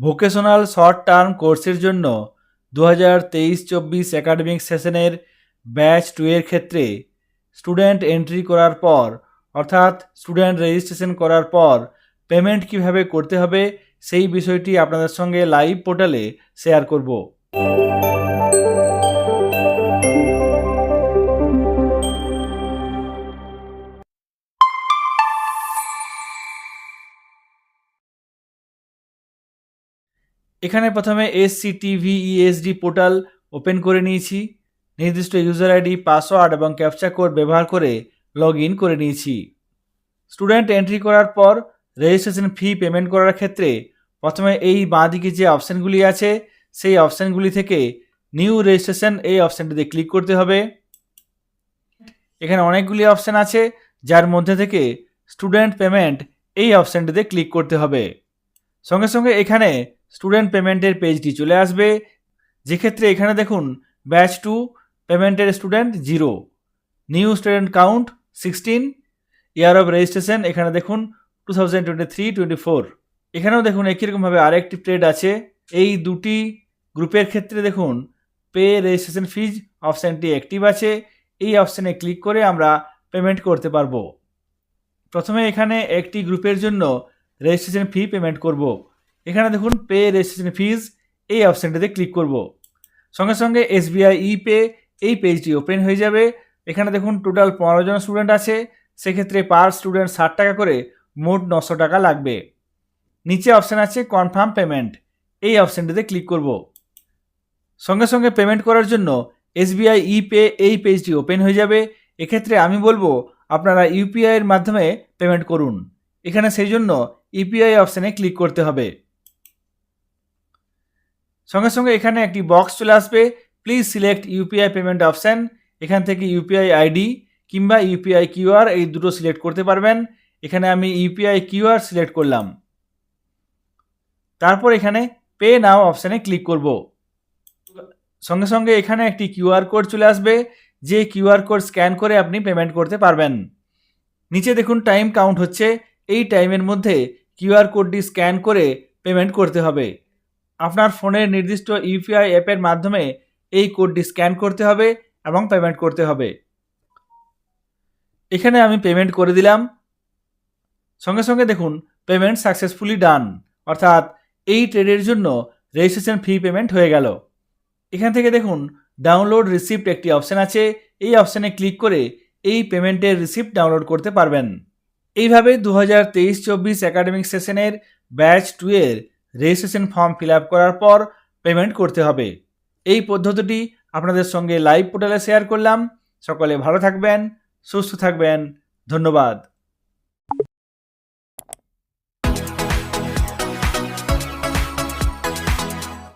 Vocational short term কোর্সের জন্য দু হাজার তেইশ চব্বিশ একাডেমিক সেশনের ব্যাচ টু এর ক্ষেত্রে স্টুডেন্ট এন্ট্রি করার পর, অর্থাৎ স্টুডেন্ট রেজিস্ট্রেশন করার পর পেমেন্ট কীভাবে করতে হবে, সেই বিষয়টি আপনাদের সঙ্গে লাইভ পোর্টালে শেয়ার করব। এখানে প্রথমে S C TV ESD portal open করে নিয়েছি। নির্দিষ্ট ইউজার আইডি পাসওয়ার্ড এবং ক্যাপচা কোড ব্যবহার করে লগ ইন করে নিয়েছি। স্টুডেন্ট এন্ট্রি করার পর রেজিস্ট্রেশন ফি পেমেন্ট করার ক্ষেত্রে প্রথমে এই বাঁদিকে যে অপশানগুলি আছে, সেই অপশানগুলি থেকে নিউ রেজিস্ট্রেশন এই অপশানটিতে ক্লিক করতে হবে। এখানে অনেকগুলি অপশান আছে, যার মধ্যে থেকে স্টুডেন্ট পেমেন্ট এই অপশানটিতে ক্লিক করতে হবে। সঙ্গে সঙ্গে এখানে স্টুডেন্ট পেমেন্টের পেজটি চলে আসবে। যেক্ষেত্রে এখানে দেখুন ব্যাচ টু পেমেন্টের student zero new student count sixteen year of registration এখানে দেখুন two thousand twenty three twenty four এখানেও দেখুন, একই রকমভাবে আরেকটি ট্রেড আছে। এই দুটি গ্রুপের ক্ষেত্রে দেখুন পে রেজিস্ট্রেশন ফিজ অপশানটি অ্যাক্টিভ আছে। এই অপশানে ক্লিক করে আমরা পেমেন্ট করতে পারব। প্রথমে এখানে একটি গ্রুপের জন্য রেজিস্ট্রেশন ফি পেমেন্ট করব। এখানে দেখুন পে রেজিস্ট্রেশন ফিজ এই অপশানটিতে ক্লিক করব। সঙ্গে সঙ্গে এসবিআই ই পে এই পেজটি ওপেন হয়ে যাবে। এখানে দেখুন টোটাল পনেরো জন স্টুডেন্ট আছে। সেক্ষেত্রে পার স্টুডেন্ট ষাট টাকা করে মোট নশো টাকা লাগবে। নিচে অপশান আছে কনফার্ম পেমেন্ট এই অপশানটিতে ক্লিক করব। সঙ্গে সঙ্গে পেমেন্ট করার জন্য এসবিআই ই পে এই পেজটি ওপেন হয়ে যাবে। এক্ষেত্রে আমি বলব, আপনারা ইউপিআইয়ের মাধ্যমে পেমেন্ট করুন। এখানে সেই জন্য ইউপিআই অপশানে ক্লিক করতে হবে। সঙ্গে সঙ্গে এখানে একটি বক্স চলে আসবে। Please select UPI payment option এখান থেকে ইউপিআই আইডি কিংবা ইউপিআই কিউআর এই দুটো সিলেক্ট করতে পারবেন। এখানে আমি ইউপিআই কিউআর সিলেক্ট করলাম। তারপর এখানে পে নাও অপশানে ক্লিক করব। সঙ্গে সঙ্গে এখানে একটি কিউআর কোড চলে আসবে। যে কিউআর কোড স্ক্যান করে আপনি পেমেন্ট করতে পারবেন। নিচে দেখুন টাইম কাউন্ট হচ্ছে। এই টাইমের মধ্যে কিউআর কোডটি স্ক্যান করে পেমেন্ট করতে হবে। আপনার ফোনের নির্দিষ্ট ইউপিআই অ্যাপের মাধ্যমে এই কোডটি স্ক্যান করতে হবে এবং পেমেন্ট করতে হবে। এখানে আমি পেমেন্ট করে দিলাম। সঙ্গে সঙ্গে দেখুন পেমেন্ট সাকসেসফুলি ডান অর্থাৎ এই ট্রেডের জন্য রেজিস্ট্রেশন ফি পেমেন্ট হয়ে গেল। এখান থেকে দেখুন ডাউনলোড রিসিপ্ট একটি অপশান আছে। এই অপশানে ক্লিক করে এই পেমেন্টের রিসিপ্ট ডাউনলোড করতে পারবেন। এইভাবে দু হাজার তেইশ চব্বিশ একাডেমিক সেশনের ব্যাচ টু এর রেজিস্ট্রেশন ফর্ম ফিল করার পর পেমেন্ট করতে হবে। এই পদ্ধতিটি আপনাদের সঙ্গে লাইভ পোর্টালে শেয়ার করলাম। সকলে ভালো থাকবেন, সুস্থ থাকবেন। ধন্যবাদ।